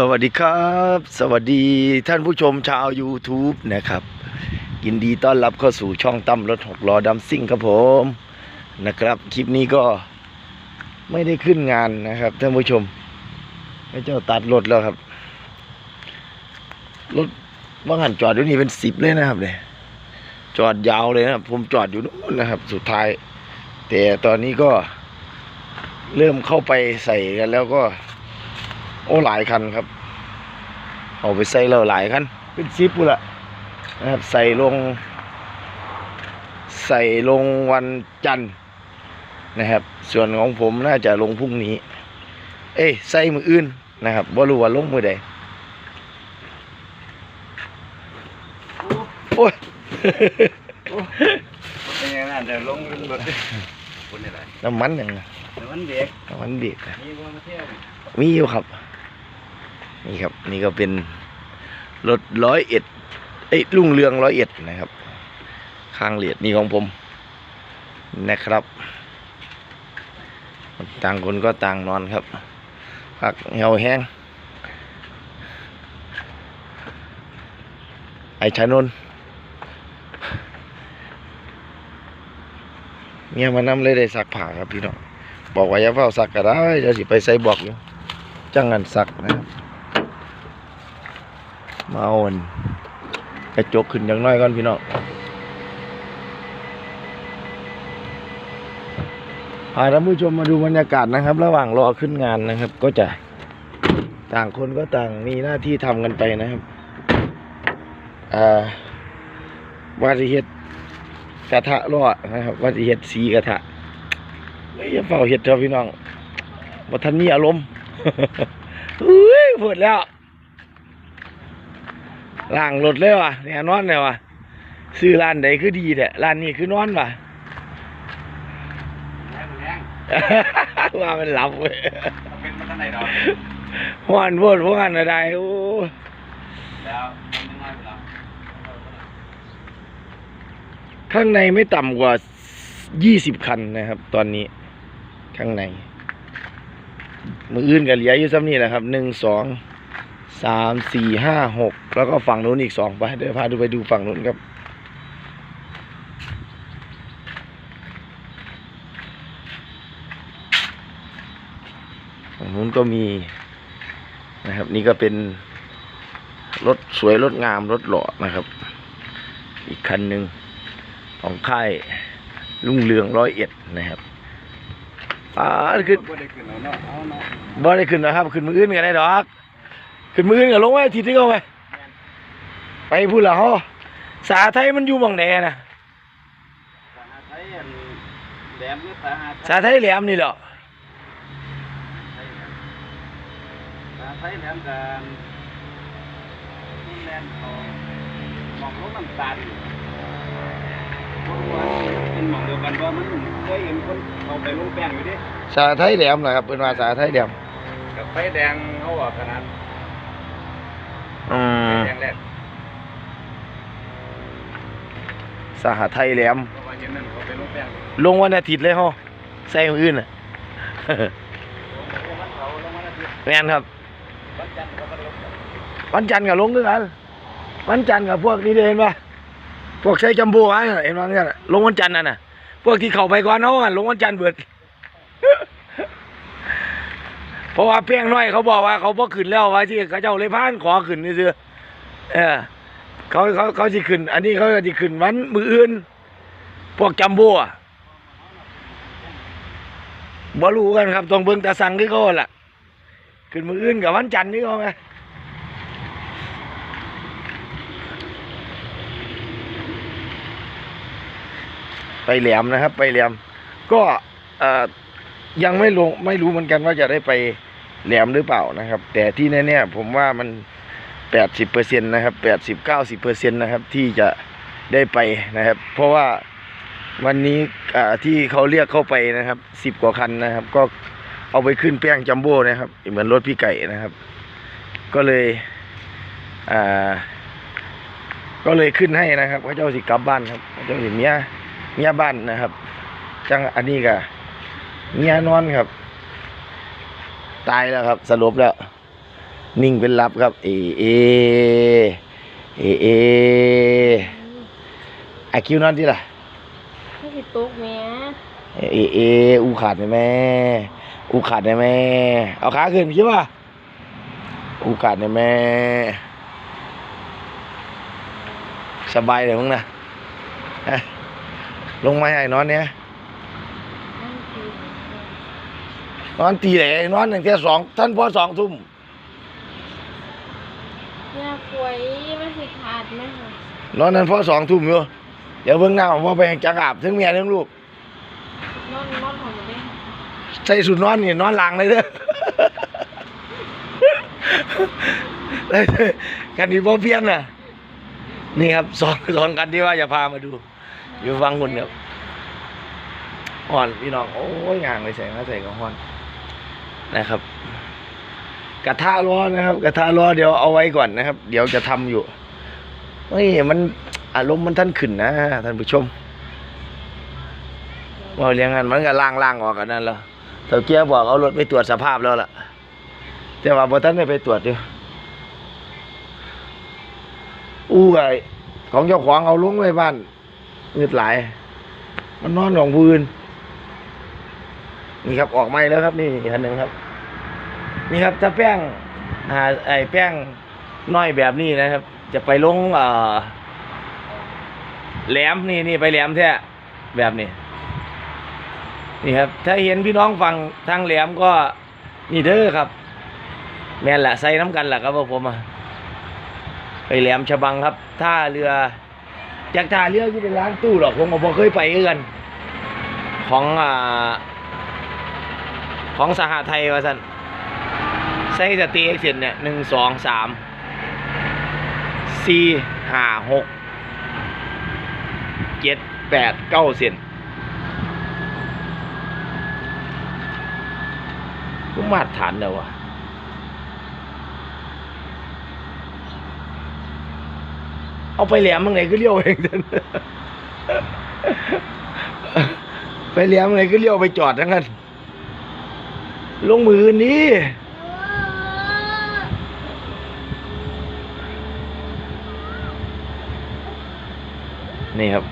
สวัสดีครับ สวัสดีท่านผู้ชมชาว YouTube นะครับ ยินดีต้อนรับเข้าสู่ช่องตั้มรถหกล้อดำซิ่งครับผมนะครับ คลิปนี้ก็ไม่ได้ขึ้นงานนะครับ ท่านผู้ชมพระเจ้าตัดรถแล้วครับรถว่างหันจอดอยู่นี่เป็นสิบเลยนะครับเนี่ยจอดยาวเลยนะครับผมจอดอยู่นู้นนะครับ สุดท้าย แต่ตอนนี้ก็เริ่มเข้าไปใส่กันแล้วก็ โอ้หลายคันครับ เอาไปใส่แล้วหลายคันเป็นซิปกูนละนะครับใส่ลง ใส่ลงวันจันทร์นะครับ ส่วนของผมน่าจะลงพรุ่งนี้ เอ้ยใส่มืออื่นนะครับว่ารู้ว่าลงมือใดโอ้ยเป็นยังไงเดี๋ยวลงรถดิคนนี่แหละน้ำมันอย่างน่ะเดี๋ยวมันเด็กน้ำมันเบรกนะมีคนมาเที่ยวมีอยู่ครับ นี่ครับ นี่ก็เป็นรถร้อยเอ็ดไอ้ลุงเรืองร้อยเอ็ดนะครับ ข้างเหลียดนี่ของผมนะครับ ต่างคนก็ต่างนอนครับพักเหี่ยวแห้ง ไอ้ชานนเมียมานำเลยได้สักผ้าครับพี่น้องบอกว่าอย่าเฝ้าสักก็ได้เดี๋ยวสิไปใส่บอกอยู่จังงันสักนะครับ มาอาอันกระจกขึ้นอย่างน้อยก่อนพี่น้องพาท่านผู้ชมมาดูบรรยากาศนะครับ ระหว่างรอขึ้นงานนะครับ ก็จะต่างคนก็ต่างมีหน้าที่ทำกันไปนะครับอ่าวาดิเฮ็ดกระทะรอดนะครับวาดิเฮ็ดสีกระทะไม่อย่าเฝ้าเฮ็ดเถอะพี่น้องบ่าทันมีอารมณ์อุ้ยพูดแล้ว ล่างรถเลยว่ะเนี่ยนอนเลยว่ะซื้อร้านใดคือดีแท้ร้านนี้คือนอนว่ะว่ามันหลับเว้ยเป็นมาตั้งไหนดอกหวานโพดหวานอะไรโอ้แล้วนน้อยไปแล้วข้างในไม่ต่ำกว่า 20 คันนะครับ ตอนนี้ ข้างใน มืออื่นกันเหลืออยู่ซ้ำนี่แหละครับหนึ่งสอง สามสี่ห้าหกแล้วก็ฝั่งนู้นอีกสองไปเดี๋ยวพาดูไปดูฝั่งนู้นครับ ฝั่งนู้นก็มีนะครับ นี่ก็เป็นรถสวยรถงามรถหล่อนะครับ อีกคันหนึ่งของค่ายรุ่งเรืองร้อยเอ็ดนะครับอ่าขึ้นบ่ได้ขึ้นแล้วเนาะเอาเนาะบ่ได้ขึ้นนะครับขึ้นมืออื่นกันได้ดอก ขึ้นมืออื่นกันลงไว้ทีที่เขาไปไปพูดละฮอสาไทยมันอยู่หมองไหนนะสาหาไทยอันแหลมหรือสาหาสาไทยแหลมนี่เหรอสาหาไทยแหลมกันนี่แลนเขาหมองลงน้ำตาลอยู่เพราะว่าเป็นหมองเดียวกันว่ามันเคยเห็นคนเอาไปลงแป้งอยู่ดิสาไทยแหลมนะครับเป็นว่าสาไทยแหลมกับไฟแดงเขาออกขนาดอืมแด งแรกสาไทยแหลม เพราะว่าเห็นนั่นเขาไปลงแป้งลงวันอาทิตย์เลยฮะใส่มืออื่นน่ะวันเสาร์ลงวันอาทิตย์แม่นครับ วันจันทร์เขาก็ลงวันจันทร์กับลงด้วยกันวันจันทร์กับพวกนี้เด้เห็นปะพวกใช้จัมโบ้ไว้น่ะเห็นปะเนี่ยน่ะลงวันจันทร์นั่นน่ะ พวกที่เข้าไปก่อนเขาอะลงวันจันทร์เบิด เพราะว่าเพียงน้อยเขาบอกว่าเขาบ่ขึ้นแล้วว่าที่เขาเจ้าเลยพานขอขึ้นนี่ซื่อ เออเขาเขาเขาสิขึ้น อันนี้เขาสิขึ้นวันมืออื่น พวกจัมโบ้อะบ่รู้กันครับต้องเบิ่งตาสั่งที่เขาล่ะ ขึ้นมืออื่นกับวันจันทร์นี่เขาไงไปแหลมนะครับ ไปแหลม ก็ยังไม่ลงไม่รู้เหมือนกันว่าจะได้ไปแหลมหรือเปล่านะครับ แต่ที่แน่ๆผมว่ามัน แปดสิบเปอร์เซ็นต์นะครับแปดสิบเก้าสิบเปอร์เซ็นต์นะครับที่จะได้ไปนะครับ เพราะว่าวันนี้ที่เขาเรียกเข้าไปนะครับสิบกว่าคันนะครับ ก็เอาไปขึ้นแป้งจัมโบ้นะครับ เหมือนรถพี่ไก่นะครับ ก็เลยอ่าก็เลยขึ้นให้นะครับพระเจ้าสิกลับบ้านครับพระเจ้าสิเมียเมียบ้านนะครับ จังอันนี้ก็เมียนอนครับ ตายแล้วครับ สรุปแล้ว นิ่งเป็นลับครับ เอเอเอเอไอคิวนอนที่ล่ะไม่ติดตุกแม่เอเอเออูขาดได้ไหมอูขาดได้ไหมเอาขาขึ้นคิดว่าอูขาดได้ไหมสบายเลยมึงนะฮะลงมาให้นอนเนี่ยนั่นคือนอนตีไหนนอนหนึ่งแค่สองท่านพอสองทุ่ม ยาป่วยมันสิขาดไหมคะนอนนั้นพอสองทุ่มอยู่เดี๋ยวเบิ่งหน้าผมว่าไปจักอาบทั้งเมียทั้งลูก นอนนอนของมันได้ใส่สุดนอนนี่นอนหลังเลยเด้อ ได้เด้อกันที่บ่เพี้ยนน่ะ นี่ครับสองสองกันที่ว่าจะพามาดู อยู่ฟังคุณครับอ่อนพี่น้อง โอ้ยงางไปใส่มาใส่กับฮ้อนนะครับ กระทะร้อนนะครับ กระทะร้อนเดี๋ยวเอาไว้ก่อนนะครับ เดี๋ยวจะทำอยู่เฮ้ยมันอารมณ์มันท่านขึ้นนะท่านผู้ชมว่าเรียงกันมันก็ล่างล่างออกกันนั่นแล้วเต่าเกียบอกเอารถไปตรวจสภาพแล้วล่ะ แต่ว่าพอท่านได้ไปตรวจอยู่อู้ไอของเจ้าของเอาลงไว้บ้านเงืดหลาย มันนอนของพื้นนี่ครับออกไม่แล้วครับ นี่อันหนึ่งครับ นี่ครับถ้าแป้งอ่าไอ้แป้งน้อยแบบนี้นะครับ จะไปลงเอ่อแหลมนี่นี่ไปแหลมแท้แบบนี้นี่ครับ ถ้าเห็นพี่น้องฟังทางแหลมก็นี่เด้อครับ แม่นละใส่น้ำกันละครับพวกผมอะไปแหลมฉบังครับท่าเรือจากท่าเรือที่เป็นร้านตู้หรอกผมก็บ่เคยไปคือกันของอ่าของสหไทยว่าสัน ใส่สตีเอ็กเซนเนี่ยหนึ่งสองสามสี่ห้าหกเจ็ดแปดเก้าเซนก็มาตรฐานเดียวะเอาไปแหลมมึงไหนก็เลี้ยวเองเถอะไปแหลมมึงไหนก็เลี้ยวไปจอดทั้งนั้นลงมือนี้ นี่ครับ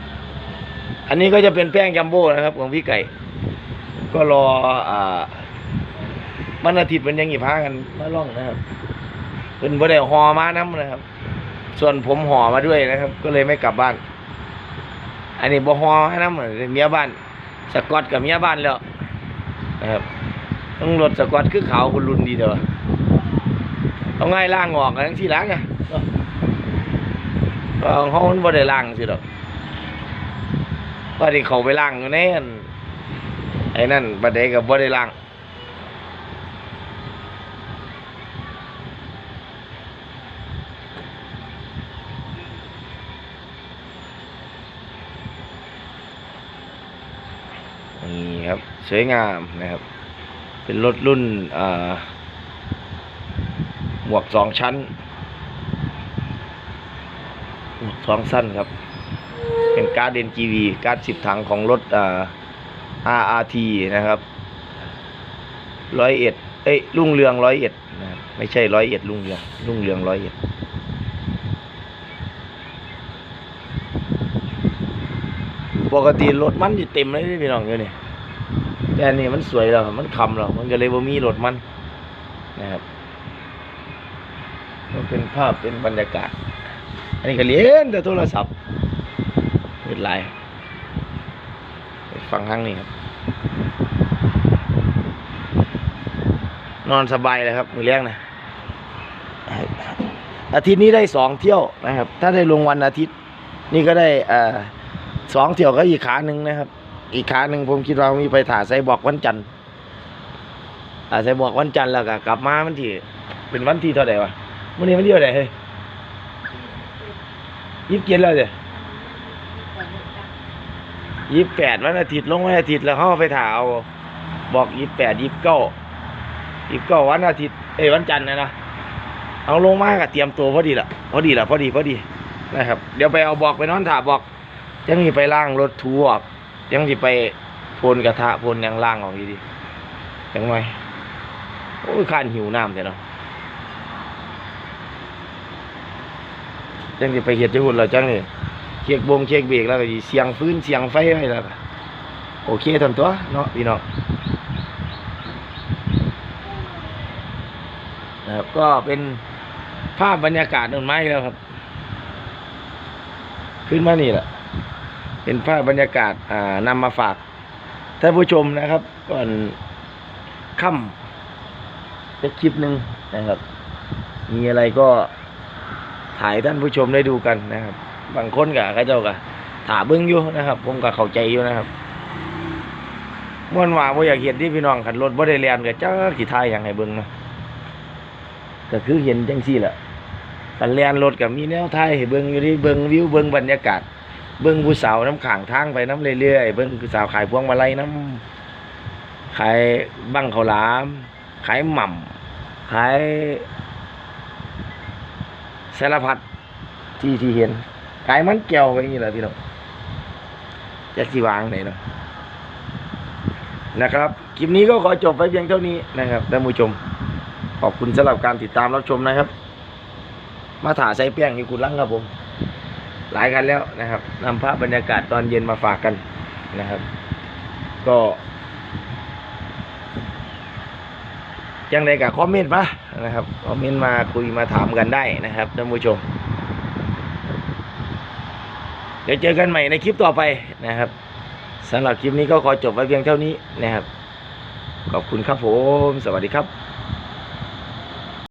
อันนี้ก็จะเป็นแป้งจัมโบ้นะครับ ของพี่ไก่ ก็รออ่ามันอาทิตย์มันยังอีพากันมาล่องนะครับเป็นบ่ได้ห่อมาน้ำนะครับ ส่วนผมห่อมาด้วยนะครับ ก็เลยไม่กลับบ้าน อันนี้บ่ห่อให้น้ำเลยเมียบ้าน สกอตกับเมียบ้านแล้วนะครับต้องรถสกอตคือขาวคนรุนดีเด้อเอาง่ายล่างออกกันทั้งที่ล้างไงเอาเขามันบ่ได้ล่างสิดอก ว่าที่เขาไปล่างอยู่ในอันไอ้นั่นบัดเดกับบ่ได้ล่างนี่ครับสวยงามนะครับ เป็นรถรุ่นหมวกสองชั้นหมวกสองสั้นครับ เป็นการ์ดเดนจีวีการ์ดสิบถังของรถอ่า RRT นะครับร้อยเอ็ดเอ้ยรุ่งเรืองร้อยเอ็ดนะครับไม่ใช่ร้อยเอ็ดรุ่งเรืองรุ่งเรืองร้อยเอ็ดปกติรถมันจะเต็มเลยพี่น้องอยู่นี่แต่อันนี้มันสวยแล้วครับมันคำแล้วมันก็เลยบ่มีรถมันนะครับมันเป็นภาพเป็นบรรยากาศ อันนี้ก็เลี้ยนแต่โทรศัพท์ เป็นไรไปฟังข้างนี้ครับ นอนสบายเลยครับ มือเลี้ยงนะอาทิตย์นี้ได้สองเที่ยวนะครับ ถ้าได้ลงวันอาทิตย์ นี่ก็ได้อ่อสองเที่ยวก็อีกขาหนึ่งนะครับ อีกขาหนึ่งผมคิดว่ามีไปถ่ายไซบอกวันจันทร์อ่าไซบอกวันจันทร์แล้วก็กลับมาวันที่ เป็นวันที่เท่าไหร่วะวันนี้วันที่เท่าไหร่เฮ้ยยี่สิบเจ็ดแล้วเดี๋ย ยี่สิบแปดวันอาทิตย์ลงวันอาทิตย์แล้วเข้าไปถ่าเอาบอกยี่สิบแปดยี่สิบเก้ายี่สิบเก้าวันอาทิตย์เอ้วันจันทร์นะนะเอาลงมากอะเตรียมตัวพอดีละพอดีละพอดีพอดีนะครับ เดี๋ยวไปเอาบอกไปนอนถ่าบอกยังมีไปล่างรถทัวร์ยังมีไปพนกระทะพนยังล่างออกดีดียังไงโอ้ยข้านหิวน้ำเสียเนาะยังจะไปเห็ดที่หุ่นเราจังเลย เช็คบงเช็คเบรกแล้วก็เสียงฟื้นเสียงไฟไว้แล้วโอเคทันตัวเนาะพี่น้องนะครับก็เป็นภาพบรรยากาศต้นไม้แล้วครับ ขึ้นมานี่แหละเป็นภาพบรรยากาศอ่านำมาฝากท่านผู้ชมนะครับ ก่อนค่ำจะคลิปหนึ่งนะครับ มีอะไรก็ถ่ายท่านผู้ชมได้ดูกันนะครับ บางคนกับเขาเจ้าก็ถาเบิ้งอยู่นะครับ ผมก็เข้าใจอยู่นะครับม่วนว่าบ่อยากเห็นที่พี่น้องขันรถบ่ได้เรียนก็จ้าสิทายอย่างให้เบิ้งนะก็คือเห็นจังซี่แหละกันเรียนรถก็มีแนวทายให้เบิ้งอยู่ที่เบิ้งวิวเบิ้งบรรยากาศ เบิ้งผู้สาวน้ำข้างทางไปน้ำเรื่อยๆเบิ้งผู้สาวขายพวงมาลัยน้ำขายบังข้าวหลาม ขายหม่ำขายสารพัดที่ที่เห็น ขายมันแก้วไปนี่แหละพี่น้องจะสิวางไหนเนาะนะครับคลิปนี้ก็ขอจบไปเพียงเท่านี้นะครับท่านผู้ชม ขอบคุณสำหรับการติดตามรับชมนะครับ มาถ่าใส่แป้งอยู่กุลังครับผม หลายคันแล้วนะครับนำภาพบรรยากาศตอนเย็นมาฝากกันนะครับ ก็ยังไงกับคอมเมนต์มานะครับคอมเมนต์มาคุยมาถามกันได้นะครับท่านผู้ชม เดี๋ยวเจอกันใหม่ในคลิปต่อไปนะครับสำหรับคลิปนี้ก็ขอจบไว้เพียงเท่านี้นะครับ ขอบคุณครับผม สวัสดีครับ